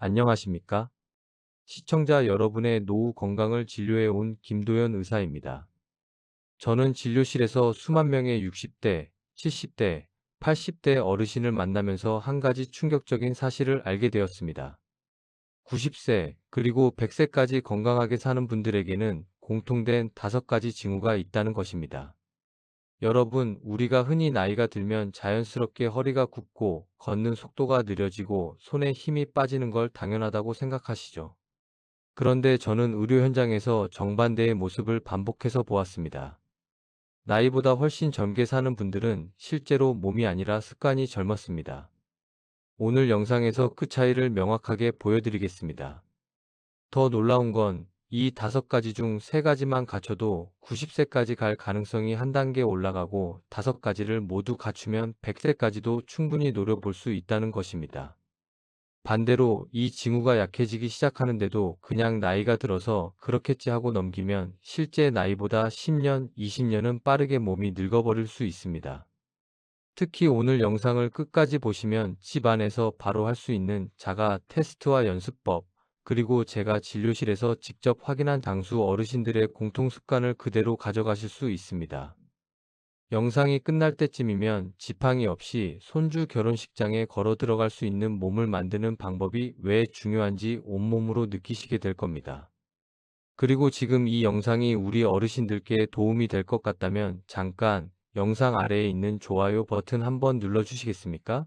안녕하십니까? 시청자 여러분의 노후 건강을 진료해 온 김도현 의사입니다. 저는 진료실에서 수만 명의 60대, 70대, 80대 어르신을 만나면서 한 가지 충격적인 사실을 알게 되었습니다. 90세, 그리고 100세까지 건강하게 사는 분들에게는 공통된 다섯 가지 징후가 있다는 것입니다. 여러분, 우리가 흔히 나이가 들면 자연스럽게 허리가 굽고 걷는 속도가 느려지고 손에 힘이 빠지는 걸 당연하다고 생각하시죠. 그런데 저는 의료 현장에서 정반대의 모습을 반복해서 보았습니다. 나이보다 훨씬 젊게 사는 분들은 실제로 몸이 아니라 습관이 젊었습니다. 오늘 영상에서 그 차이를 명확하게 보여드리겠습니다. 더 놀라운 건 이 다섯 가지 중 세 가지만 갖춰도 90세까지 갈 가능성이 한 단계 올라가고 다섯 가지를 모두 갖추면 100세까지도 충분히 노려볼 수 있다는 것입니다. 반대로 이 징후가 약해지기 시작하는데도 그냥 나이가 들어서 그렇겠지 하고 넘기면 실제 나이보다 10년, 20년은 빠르게 몸이 늙어버릴 수 있습니다. 특히 오늘 영상을 끝까지 보시면 집 안에서 바로 할 수 있는 자가 테스트와 연습법, 그리고 제가 진료실에서 직접 확인한 장수 어르신들의 공통 습관을 그대로 가져가실 수 있습니다. 영상이 끝날 때쯤이면 지팡이 없이 손주 결혼식장에 걸어 들어갈 수 있는 몸을 만드는 방법이 왜 중요한지 온몸으로 느끼시게 될 겁니다. 그리고 지금 이 영상이 우리 어르신들께 도움이 될 것 같다면 잠깐 영상 아래에 있는 좋아요 버튼 한번 눌러주시겠습니까?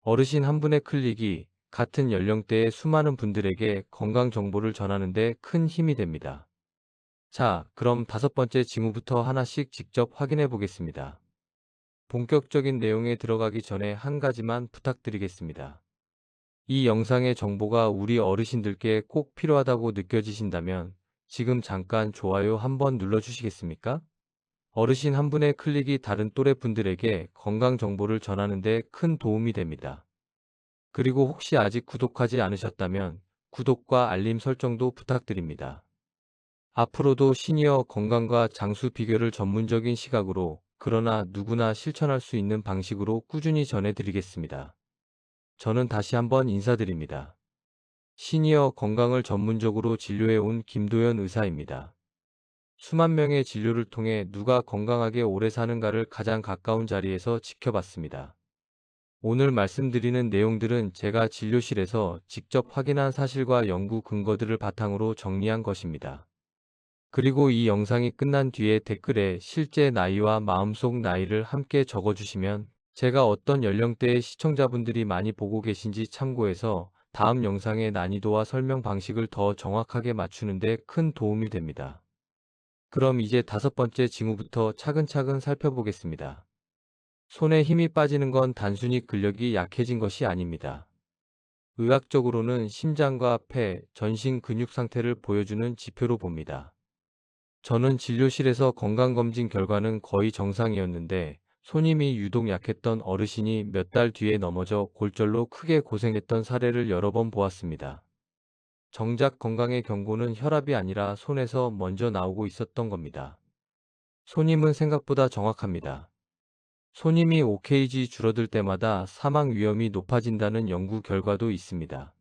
어르신 한 분의 클릭이 같은 연령대의 수많은 분들에게 건강 정보를 전하는데 큰 힘이 됩니다. 자, 그럼 다섯 번째 징후부터 하나씩 직접 확인해 보겠습니다. 본격적인 내용에 들어가기 전에 한 가지만 부탁드리겠습니다. 이 영상의 정보가 우리 어르신들께 꼭 필요하다고 느껴지신다면 지금 잠깐 좋아요 한번 눌러주시겠습니까? 어르신 한 분의 클릭이 다른 또래 분들에게 건강 정보를 전하는데 큰 도움이 됩니다. 그리고 혹시 아직 구독하지 않으셨다면 구독과 알림 설정도 부탁드립니다. 앞으로도 시니어 건강과 장수 비결을 전문적인 시각으로 그러나 누구나 실천할 수 있는 방식으로 꾸준히 전해드리겠습니다. 저는 다시 한번 인사드립니다. 시니어 건강을 전문적으로 진료해 온 김도현 의사입니다. 수만 명의 진료를 통해 누가 건강하게 오래 사는가를 가장 가까운 자리에서 지켜봤습니다. 오늘 말씀드리는 내용들은 제가 진료실에서 직접 확인한 사실과 연구 근거들을 바탕으로 정리한 것입니다. 그리고 이 영상이 끝난 뒤에 댓글에 실제 나이와 마음속 나이를 함께 적어주시면 제가 어떤 연령대의 시청자분들이 많이 보고 계신지 참고해서 다음 영상의 난이도와 설명 방식을 더 정확하게 맞추는 데 큰 도움이 됩니다. 그럼 이제 다섯 번째 징후부터 차근차근 살펴보겠습니다. 손에 힘이 빠지는 건 단순히 근력이 약해진 것이 아닙니다. 의학적으로는 심장과 폐, 전신 근육 상태를 보여주는 지표로 봅니다. 저는 진료실에서 건강검진 결과는 거의 정상이었는데 손님이 유독 약했던 어르신이 몇 달 뒤에 넘어져 골절로 크게 고생했던 사례를 여러 번 보았습니다. 정작 건강의 경고는 혈압이 아니라 손에서 먼저 나오고 있었던 겁니다. 손님은 생각보다 정확합니다. 손님이 OKG 줄어들 때마다 사망 위험이 높아진다는 연구 결과도 있습니다.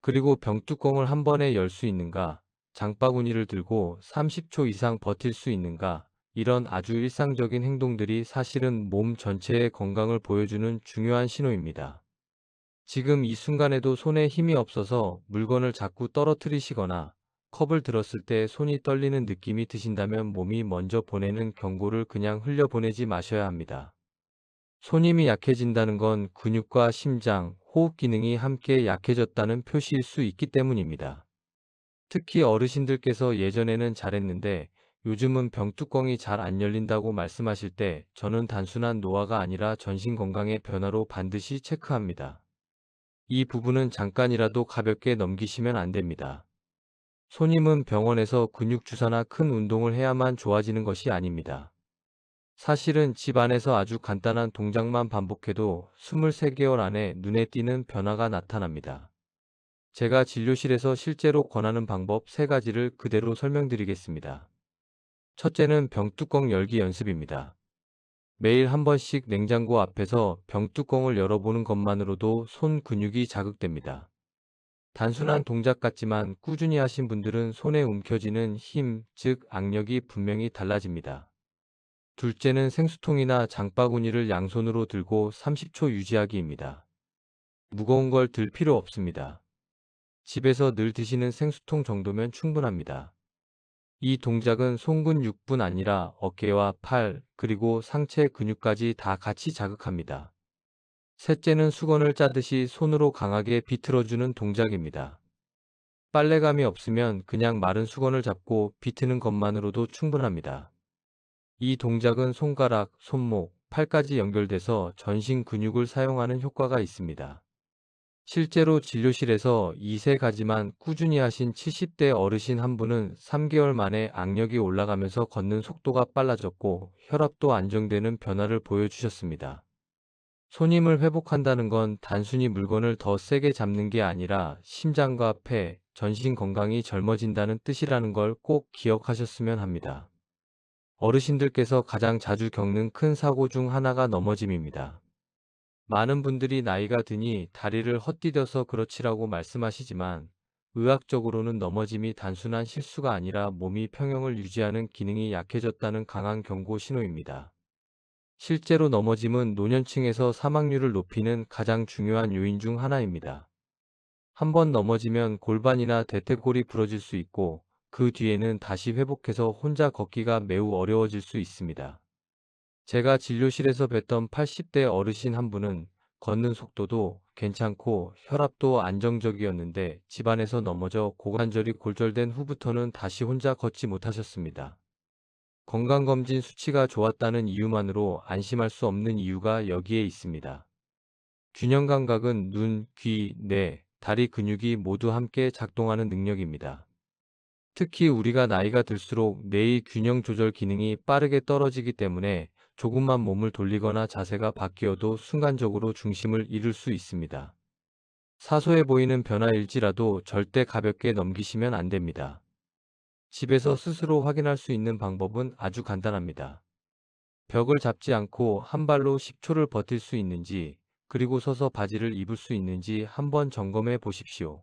그리고 병뚜껑을 한 번에 열 수 있는가, 장바구니를 들고 30초 이상 버틸 수 있는가, 이런 아주 일상적인 행동들이 사실은 몸 전체의 건강을 보여주는 중요한 신호입니다. 지금 이 순간에도 손에 힘이 없어서 물건을 자꾸 떨어뜨리시거나 컵을 들었을 때 손이 떨리는 느낌이 드신다면 몸이 먼저 보내는 경고를 그냥 흘려보내지 마셔야 합니다. 손 힘이 약해진다는 건 근육과 심장, 호흡 기능이 함께 약해졌다는 표시일 수 있기 때문입니다. 특히 어르신들께서 예전에는 잘했는데 요즘은 병뚜껑이 잘 안 열린다고 말씀하실 때 저는 단순한 노화가 아니라 전신 건강의 변화로 반드시 체크합니다. 이 부분은 잠깐이라도 가볍게 넘기시면 안 됩니다. 손님은 병원에서 근육 주사나 큰 운동을 해야만 좋아지는 것이 아닙니다. 사실은 집 안에서 아주 간단한 동작만 반복해도 23개월 안에 눈에 띄는 변화가 나타납니다. 제가 진료실에서 실제로 권하는 방법 3가지를 그대로 설명드리겠습니다. 첫째는 병뚜껑 열기 연습입니다. 매일 한 번씩 냉장고 앞에서 병뚜껑을 열어보는 것만으로도 손 근육이 자극됩니다. 단순한 동작 같지만 꾸준히 하신 분들은 손에 움켜쥐는 힘, 즉 악력이 분명히 달라집니다. 둘째는 생수통이나 장바구니를 양손으로 들고 30초 유지하기입니다. 무거운 걸 들 필요 없습니다. 집에서 늘 드시는 생수통 정도면 충분합니다. 이 동작은 손근육뿐 아니라 어깨와 팔, 그리고 상체 근육까지 다 같이 자극합니다. 셋째는 수건을 짜듯이 손으로 강하게 비틀어주는 동작입니다. 빨래감이 없으면 그냥 마른 수건을 잡고 비트는 것만으로도 충분합니다. 이 동작은 손가락, 손목, 팔까지 연결돼서 전신 근육을 사용하는 효과가 있습니다. 실제로 진료실에서 이세 가지만 꾸준히 하신 70대 어르신 한 분은 3개월 만에 악력이 올라가면서 걷는 속도가 빨라졌고 혈압도 안정되는 변화를 보여주셨습니다. 손힘을 회복한다는 건 단순히 물건을 더 세게 잡는 게 아니라 심장과 폐, 전신 건강이 젊어진다는 뜻이라는 걸 꼭 기억하셨으면 합니다. 어르신들께서 가장 자주 겪는 큰 사고 중 하나가 넘어짐입니다. 많은 분들이 나이가 드니 다리를 헛디뎌서 그렇지라고 말씀하시지만 의학적으로는 넘어짐이 단순한 실수가 아니라 몸이 평형을 유지하는 기능이 약해졌다는 강한 경고 신호입니다. 실제로 넘어짐은 노년층에서 사망률을 높이는 가장 중요한 요인 중 하나입니다. 한번 넘어지면 골반이나 대퇴골이 부러질 수 있고 그 뒤에는 다시 회복해서 혼자 걷기가 매우 어려워질 수 있습니다. 제가 진료실에서 뵀던 80대 어르신 한 분은 걷는 속도도 괜찮고 혈압도 안정적이었는데 집안에서 넘어져 고관절이 골절된 후부터는 다시 혼자 걷지 못하셨습니다. 건강검진 수치가 좋았다는 이유만으로 안심할 수 없는 이유가 여기에 있습니다. 균형 감각은 눈, 귀, 뇌, 다리 근육이 모두 함께 작동하는 능력입니다. 특히 우리가 나이가 들수록 뇌의 균형 조절 기능이 빠르게 떨어지기 때문에 조금만 몸을 돌리거나 자세가 바뀌어도 순간적으로 중심을 잃을 수 있습니다. 사소해 보이는 변화일지라도 절대 가볍게 넘기시면 안 됩니다. 집에서 스스로 확인할 수 있는 방법은 아주 간단합니다. 벽을 잡지 않고 한 발로 10초를 버틸 수 있는지, 그리고 서서 바지를 입을 수 있는지 한번 점검해 보십시오.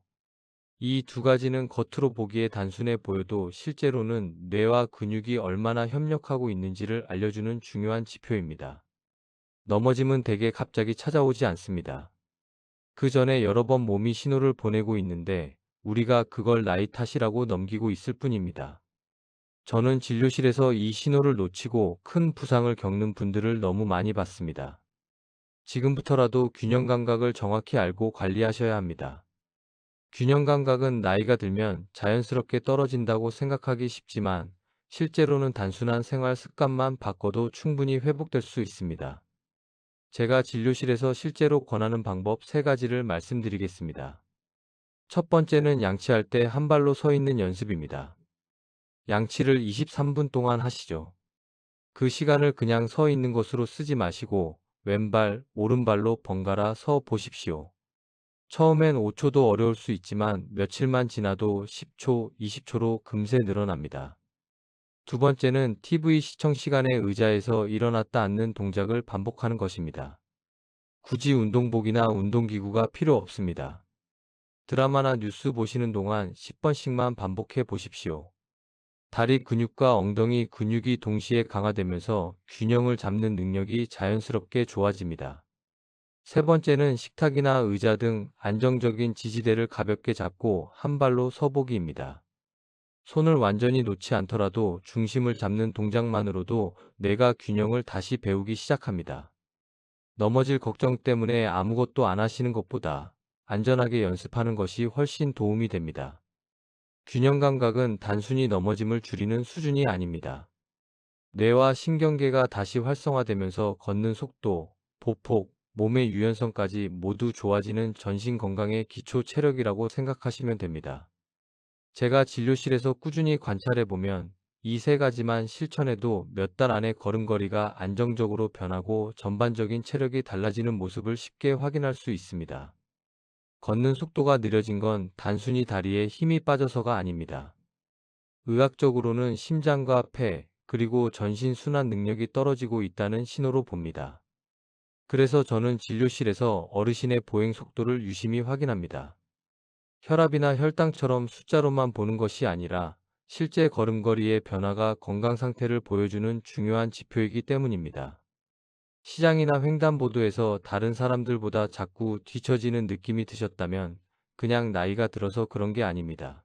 이 두 가지는 겉으로 보기에 단순해 보여도 실제로는 뇌와 근육이 얼마나 협력하고 있는지를 알려주는 중요한 지표입니다. 넘어짐은 대개 갑자기 찾아오지 않습니다. 그 전에 여러 번 몸이 신호를 보내고 있는데 우리가 그걸 나이 탓이라고 넘기고 있을 뿐입니다. 저는 진료실에서 이 신호를 놓치고 큰 부상을 겪는 분들을 너무 많이 봤습니다. 지금부터라도 균형 감각을 정확히 알고 관리하셔야 합니다. 균형 감각은 나이가 들면 자연스럽게 떨어진다고 생각하기 쉽지만 실제로는 단순한 생활 습관만 바꿔도 충분히 회복될 수 있습니다. 제가 진료실에서 실제로 권하는 방법 3가지를 말씀드리겠습니다. 첫 번째는 양치할 때 한 발로 서 있는 연습입니다. 양치를 23분 동안 하시죠. 그 시간을 그냥 서 있는 것으로 쓰지 마시고 왼발, 오른발로 번갈아 서 보십시오. 처음엔 5초도 어려울 수 있지만 며칠만 지나도 10초, 20초로 금세 늘어납니다. 두 번째는 TV 시청 시간에 의자에서 일어났다 앉는 동작을 반복하는 것입니다. 굳이 운동복이나 운동기구가 필요 없습니다. 드라마나 뉴스 보시는 동안 10번씩만 반복해 보십시오. 다리 근육과 엉덩이 근육이 동시에 강화되면서 균형을 잡는 능력이 자연스럽게 좋아집니다. 세 번째는 식탁이나 의자 등 안정적인 지지대를 가볍게 잡고 한 발로 서보기입니다. 손을 완전히 놓지 않더라도 중심을 잡는 동작만으로도 뇌가 균형을 다시 배우기 시작합니다. 넘어질 걱정 때문에 아무것도 안 하시는 것보다 안전하게 연습하는 것이 훨씬 도움이 됩니다. 균형 감각은 단순히 넘어짐을 줄이는 수준이 아닙니다. 뇌와 신경계가 다시 활성화되면서 걷는 속도, 보폭, 몸의 유연성까지 모두 좋아지는 전신 건강의 기초 체력이라고 생각하시면 됩니다. 제가 진료실에서 꾸준히 관찰해 보면 이 세 가지만 실천해도 몇 달 안에 걸음걸이가 안정적으로 변하고 전반적인 체력이 달라지는 모습을 쉽게 확인할 수 있습니다. 걷는 속도가 느려진 건 단순히 다리에 힘이 빠져서가 아닙니다. 의학적으로는 심장과 폐, 그리고 전신 순환 능력이 떨어지고 있다는 신호로 봅니다. 그래서 저는 진료실에서 어르신의 보행 속도를 유심히 확인합니다. 혈압이나 혈당처럼 숫자로만 보는 것이 아니라 실제 걸음걸이의 변화가 건강 상태를 보여주는 중요한 지표이기 때문입니다. 시장이나 횡단보도에서 다른 사람들보다 자꾸 뒤처지는 느낌이 드셨다면 그냥 나이가 들어서 그런 게 아닙니다.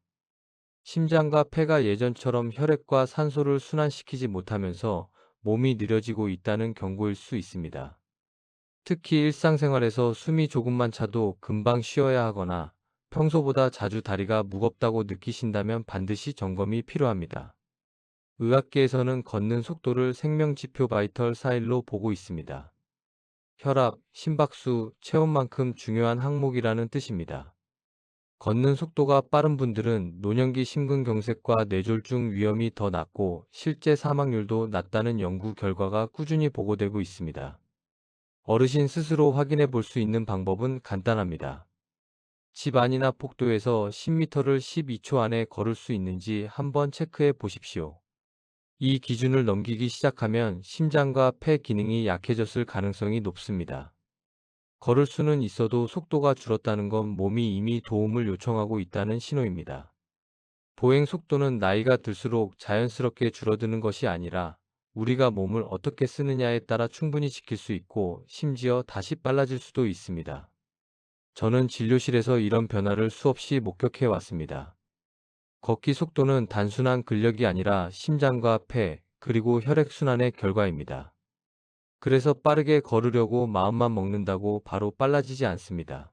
심장과 폐가 예전처럼 혈액과 산소를 순환시키지 못하면서 몸이 느려지고 있다는 경고일 수 있습니다. 특히 일상생활에서 숨이 조금만 차도 금방 쉬어야 하거나 평소보다 자주 다리가 무겁다고 느끼신다면 반드시 점검이 필요합니다. 의학계에서는 걷는 속도를 생명지표 바이털 사일로 보고 있습니다. 혈압, 심박수, 체온만큼 중요한 항목이라는 뜻입니다. 걷는 속도가 빠른 분들은 노년기 심근경색과 뇌졸중 위험이 더 낮고 실제 사망률도 낮다는 연구 결과가 꾸준히 보고되고 있습니다. 어르신 스스로 확인해 볼 수 있는 방법은 간단합니다. 집 안이나 폭도에서 10m를 12초 안에 걸을 수 있는지 한번 체크해 보십시오. 이 기준을 넘기기 시작하면 심장과 폐 기능이 약해졌을 가능성이 높습니다. 걸을 수는 있어도 속도가 줄었다는 건 몸이 이미 도움을 요청하고 있다는 신호입니다. 보행 속도는 나이가 들수록 자연스럽게 줄어드는 것이 아니라 우리가 몸을 어떻게 쓰느냐에 따라 충분히 지킬 수 있고 심지어 다시 빨라질 수도 있습니다. 저는 진료실에서 이런 변화를 수없이 목격해 왔습니다. 걷기 속도는 단순한 근력이 아니라 심장과 폐, 그리고 혈액순환의 결과입니다. 그래서 빠르게 걸으려고 마음만 먹는다고 바로 빨라지지 않습니다.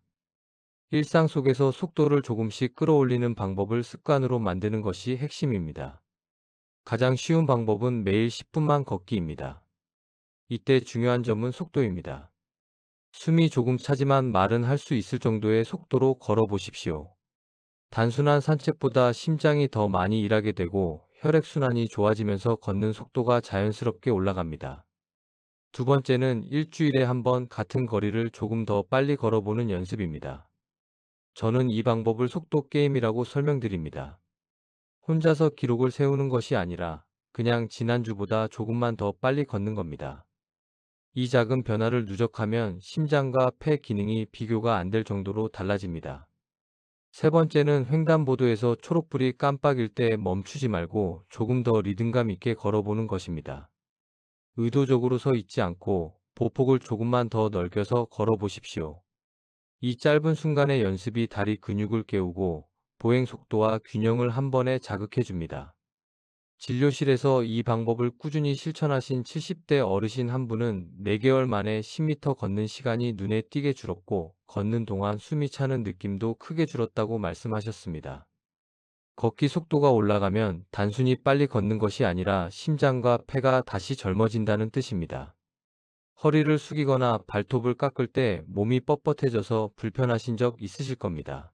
일상 속에서 속도를 조금씩 끌어올리는 방법을 습관으로 만드는 것이 핵심입니다. 가장 쉬운 방법은 매일 10분만 걷기입니다. 이때 중요한 점은 속도입니다. 숨이 조금 차지만 말은 할 수 있을 정도의 속도로 걸어 보십시오. 단순한 산책보다 심장이 더 많이 일하게 되고 혈액순환이 좋아지면서 걷는 속도가 자연스럽게 올라갑니다. 두 번째는 일주일에 한 번 같은 거리를 조금 더 빨리 걸어보는 연습입니다. 저는 이 방법을 속도 게임이라고 설명드립니다. 혼자서 기록을 세우는 것이 아니라 그냥 지난주보다 조금만 더 빨리 걷는 겁니다. 이 작은 변화를 누적하면 심장과 폐 기능이 비교가 안 될 정도로 달라집니다. 세 번째는 횡단보도에서 초록불이 깜빡일 때 멈추지 말고 조금 더 리듬감 있게 걸어보는 것입니다. 의도적으로 서 있지 않고 보폭을 조금만 더 넓혀서 걸어보십시오. 이 짧은 순간의 연습이 다리 근육을 깨우고 보행 속도와 균형을 한 번에 자극해 줍니다. 진료실에서 이 방법을 꾸준히 실천하신 70대 어르신 한 분은 4개월 만에 10m 걷는 시간이 눈에 띄게 줄었고 걷는 동안 숨이 차는 느낌도 크게 줄었다고 말씀하셨습니다. 걷기 속도가 올라가면 단순히 빨리 걷는 것이 아니라 심장과 폐가 다시 젊어진다는 뜻입니다. 허리를 숙이거나 발톱을 깎을 때 몸이 뻣뻣해져서 불편하신 적 있으실 겁니다.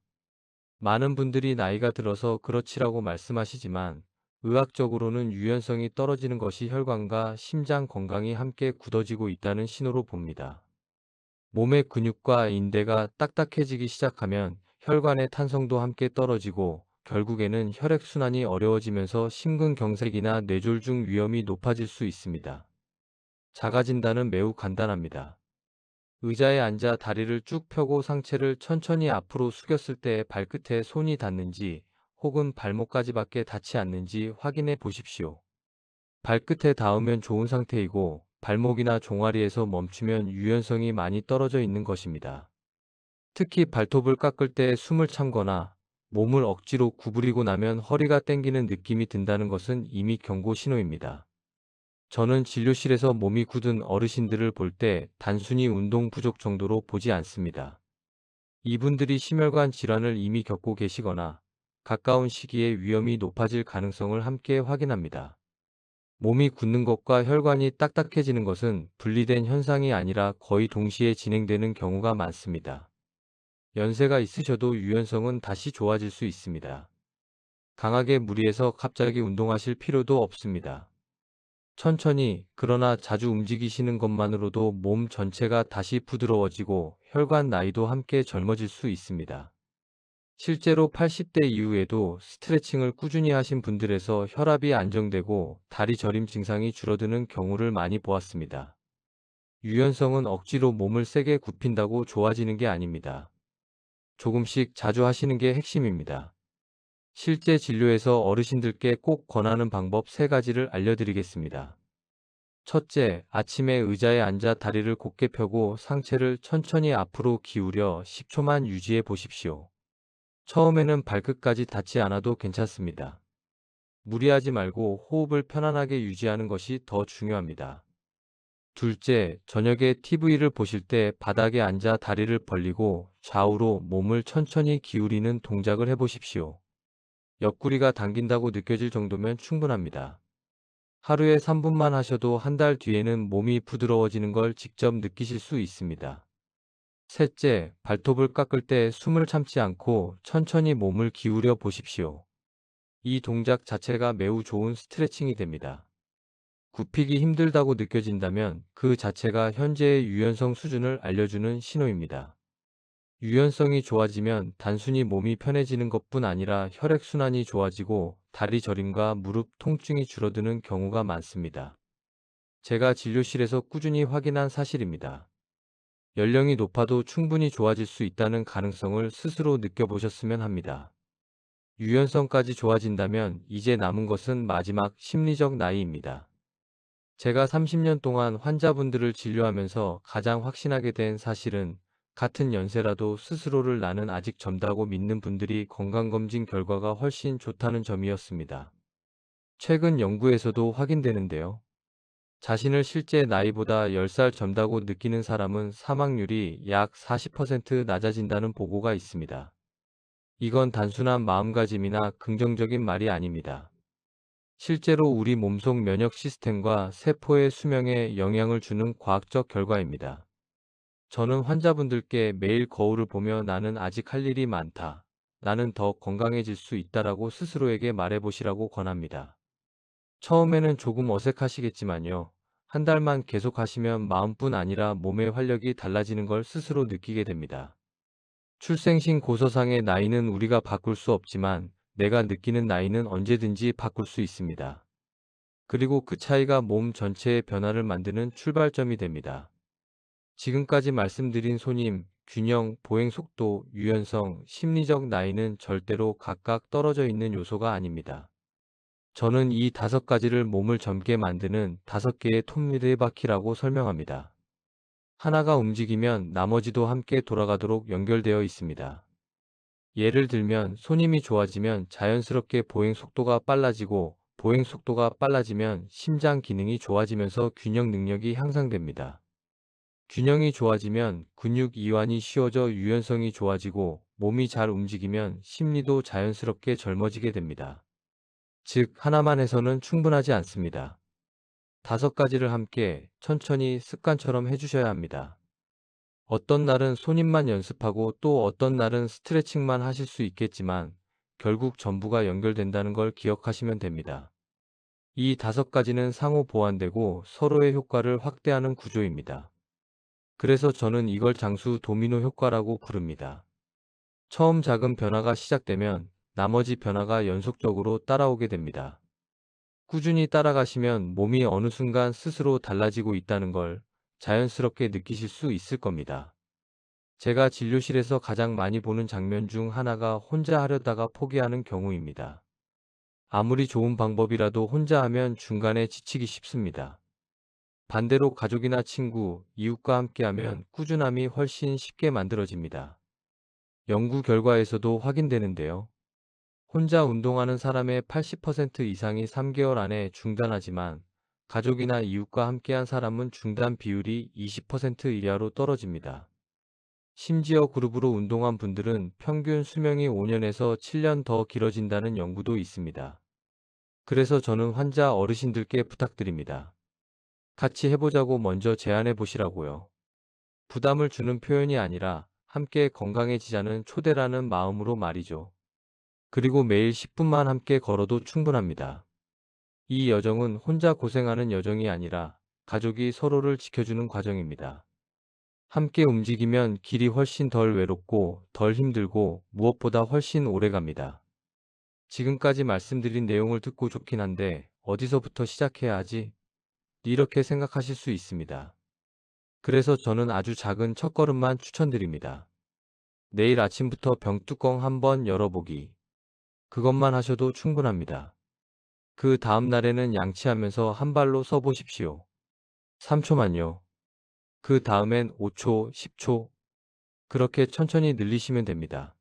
많은 분들이 나이가 들어서 그렇지라고 말씀하시지만 의학적으로는 유연성이 떨어지는 것이 혈관과 심장 건강이 함께 굳어지고 있다는 신호로 봅니다. 몸의 근육과 인대가 딱딱해지기 시작하면 혈관의 탄성도 함께 떨어지고 결국에는 혈액순환이 어려워지면서 심근경색이나 뇌졸중 위험이 높아질 수 있습니다. 자가 진단은 매우 간단합니다. 의자에 앉아 다리를 쭉 펴고 상체를 천천히 앞으로 숙였을 때 발끝에 손이 닿는지 혹은 발목까지밖에 닿지 않는지 확인해 보십시오. 발끝에 닿으면 좋은 상태이고 발목이나 종아리에서 멈추면 유연성이 많이 떨어져 있는 것입니다. 특히 발톱을 깎을 때 숨을 참거나 몸을 억지로 구부리고 나면 허리가 땡기는 느낌이 든다는 것은 이미 경고 신호입니다. 저는 진료실에서 몸이 굳은 어르신들을 볼 때 단순히 운동 부족 정도로 보지 않습니다. 이분들이 심혈관 질환을 이미 겪고 계시거나 가까운 시기에 위험이 높아질 가능성을 함께 확인합니다. 몸이 굳는 것과 혈관이 딱딱해지는 것은 분리된 현상이 아니라 거의 동시에 진행되는 경우가 많습니다. 연세가 있으셔도 유연성은 다시 좋아질 수 있습니다. 강하게 무리해서 갑자기 운동하실 필요도 없습니다. 천천히 그러나 자주 움직이시는 것만으로도 몸 전체가 다시 부드러워지고 혈관 나이도 함께 젊어질 수 있습니다. 실제로 80대 이후에도 스트레칭을 꾸준히 하신 분들에서 혈압이 안정되고 다리 저림 증상이 줄어드는 경우를 많이 보았습니다. 유연성은 억지로 몸을 세게 굽힌다고 좋아지는 게 아닙니다. 조금씩 자주 하시는 게 핵심입니다. 실제 진료에서 어르신들께 꼭 권하는 방법 3가지를 알려드리겠습니다. 첫째, 아침에 의자에 앉아 다리를 곧게 펴고 상체를 천천히 앞으로 기울여 10초만 유지해 보십시오. 처음에는 발끝까지 닿지 않아도 괜찮습니다. 무리하지 말고 호흡을 편안하게 유지하는 것이 더 중요합니다. 둘째, 저녁에 TV를 보실 때 바닥에 앉아 다리를 벌리고 좌우로 몸을 천천히 기울이는 동작을 해보십시오. 옆구리가 당긴다고 느껴질 정도면 충분합니다. 하루에 3분만 하셔도 한 달 뒤에는 몸이 부드러워지는 걸 직접 느끼실 수 있습니다. 셋째, 발톱을 깎을 때 숨을 참지 않고 천천히 몸을 기울여 보십시오. 이 동작 자체가 매우 좋은 스트레칭이 됩니다. 굽히기 힘들다고 느껴진다면 그 자체가 현재의 유연성 수준을 알려주는 신호입니다. 유연성이 좋아지면 단순히 몸이 편해지는 것뿐 아니라 혈액순환이 좋아지고 다리 저림과 무릎 통증이 줄어드는 경우가 많습니다. 제가 진료실에서 꾸준히 확인한 사실입니다. 연령이 높아도 충분히 좋아질 수 있다는 가능성을 스스로 느껴보셨으면 합니다. 유연성까지 좋아진다면 이제 남은 것은 마지막 심리적 나이입니다. 제가 30년 동안 환자분들을 진료하면서 가장 확신하게 된 사실은 같은 연세라도 스스로를 나는 아직 젊다고 믿는 분들이 건강검진 결과가 훨씬 좋다는 점이었습니다. 최근 연구에서도 확인되는데요. 자신을 실제 나이보다 10살 젊다고 느끼는 사람은 사망률이 약 40% 낮아진다는 보고가 있습니다. 이건 단순한 마음가짐이나 긍정적인 말이 아닙니다. 실제로 우리 몸속 면역 시스템과 세포의 수명에 영향을 주는 과학적 결과입니다. 저는 환자분들께 매일 거울을 보며 나는 아직 할 일이 많다. 나는 더 건강해질 수 있다라고 스스로에게 말해보시라고 권합니다. 처음에는 조금 어색하시겠지만요. 한 달만 계속 하시면 마음뿐 아니라 몸의 활력이 달라지는 걸 스스로 느끼게 됩니다. 출생신 고서상의 나이는 우리가 바꿀 수 없지만 내가 느끼는 나이는 언제든지 바꿀 수 있습니다. 그리고 그 차이가 몸 전체의 변화를 만드는 출발점이 됩니다. 지금까지 말씀드린 손님, 균형, 보행 속도, 유연성, 심리적 나이는 절대로 각각 떨어져 있는 요소가 아닙니다. 저는 이 다섯 가지를 몸을 젊게 만드는 다섯 개의 톱니드의 바퀴라고 설명합니다. 하나가 움직이면 나머지도 함께 돌아가도록 연결되어 있습니다. 예를 들면 손님이 좋아지면 자연스럽게 보행 속도가 빨라지고 보행 속도가 빨라지면 심장 기능이 좋아지면서 균형 능력이 향상됩니다. 균형이 좋아지면 근육 이완이 쉬워져 유연성이 좋아지고 몸이 잘 움직이면 심리도 자연스럽게 젊어지게 됩니다. 즉 하나만 해서는 충분하지 않습니다. 다섯 가지를 함께 천천히 습관처럼 해주셔야 합니다. 어떤 날은 손님만 연습하고 또 어떤 날은 스트레칭만 하실 수 있겠지만 결국 전부가 연결된다는 걸 기억하시면 됩니다. 이 다섯 가지는 상호 보완되고 서로의 효과를 확대하는 구조입니다. 그래서 저는 이걸 장수 도미노 효과라고 부릅니다. 처음 작은 변화가 시작되면 나머지 변화가 연속적으로 따라오게 됩니다. 꾸준히 따라가시면 몸이 어느 순간 스스로 달라지고 있다는 걸 자연스럽게 느끼실 수 있을 겁니다. 제가 진료실에서 가장 많이 보는 장면 중 하나가 혼자 하려다가 포기하는 경우입니다. 아무리 좋은 방법이라도 혼자 하면 중간에 지치기 쉽습니다. 반대로 가족이나 친구, 이웃과 함께하면 꾸준함이 훨씬 쉽게 만들어집니다. 연구 결과에서도 확인되는데요. 혼자 운동하는 사람의 80% 이상이 3개월 안에 중단하지만 가족이나 이웃과 함께한 사람은 중단 비율이 20% 이하로 떨어집니다. 심지어 그룹으로 운동한 분들은 평균 수명이 5년에서 7년 더 길어진다는 연구도 있습니다. 그래서 저는 환자 어르신들께 부탁드립니다. 같이 해보자고 먼저 제안해 보시라고요. 부담을 주는 표현이 아니라 함께 건강해지자는 초대라는 마음으로 말이죠. 그리고 매일 10분만 함께 걸어도 충분합니다. 이 여정은 혼자 고생하는 여정이 아니라 가족이 서로를 지켜주는 과정입니다. 함께 움직이면 길이 훨씬 덜 외롭고 덜 힘들고 무엇보다 훨씬 오래 갑니다. 지금까지 말씀드린 내용을 듣고 좋긴 한데 어디서부터 시작해야 하지? 이렇게 생각하실 수 있습니다. 그래서 저는 아주 작은 첫걸음만 추천드립니다. 내일 아침부터 병뚜껑 한번 열어보기. 그것만 하셔도 충분합니다. 그 다음 날에는 양치하면서 한 발로 서 보십시오. 3초만요. 그 다음엔 5초, 10초. 그렇게 천천히 늘리시면 됩니다.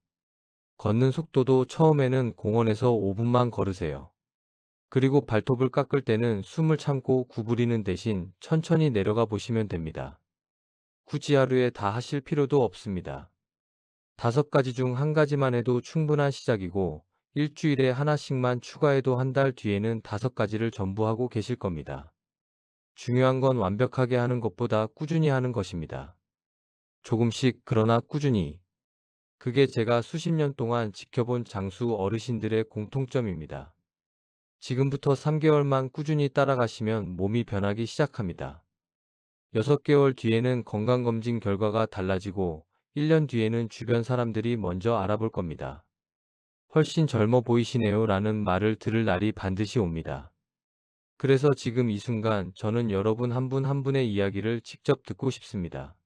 걷는 속도도 처음에는 공원에서 5분만 걸으세요. 그리고 발톱을 깎을 때는 숨을 참고 구부리는 대신 천천히 내려가 보시면 됩니다. 굳이 하루에 다 하실 필요도 없습니다. 다섯 가지 중 한 가지만 해도 충분한 시작이고 일주일에 하나씩만 추가해도 한 달 뒤에는 다섯 가지를 전부 하고 계실 겁니다. 중요한 건 완벽하게 하는 것보다 꾸준히 하는 것입니다. 조금씩 그러나 꾸준히. 그게 제가 수십 년 동안 지켜본 장수 어르신들의 공통점입니다. 지금부터 3개월만 꾸준히 따라가시면 몸이 변하기 시작합니다. 6개월 뒤에는 건강검진 결과가 달라지고 1년 뒤에는 주변 사람들이 먼저 알아볼 겁니다. 훨씬 젊어 보이시네요 라는 말을 들을 날이 반드시 옵니다. 그래서 지금 이 순간 저는 여러분 한분한 분의 이야기를 직접 듣고 싶습니다.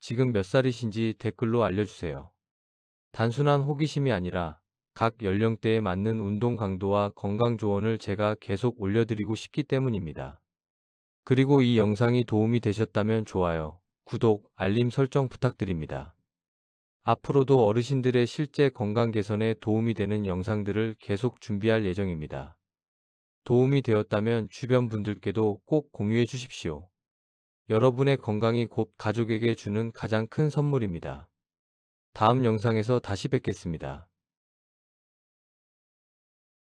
지금 몇 살이신지 댓글로 알려주세요. 단순한 호기심이 아니라 각 연령대에 맞는 운동 강도와 건강 조언을 제가 계속 올려드리고 싶기 때문입니다. 그리고 이 영상이 도움이 되셨다면 좋아요, 구독, 알림 설정 부탁드립니다. 앞으로도 어르신들의 실제 건강 개선에 도움이 되는 영상들을 계속 준비할 예정입니다. 도움이 되었다면 주변 분들께도 꼭 공유해 주십시오. 여러분의 건강이 곧 가족에게 주는 가장 큰 선물입니다. 다음 영상에서 다시 뵙겠습니다.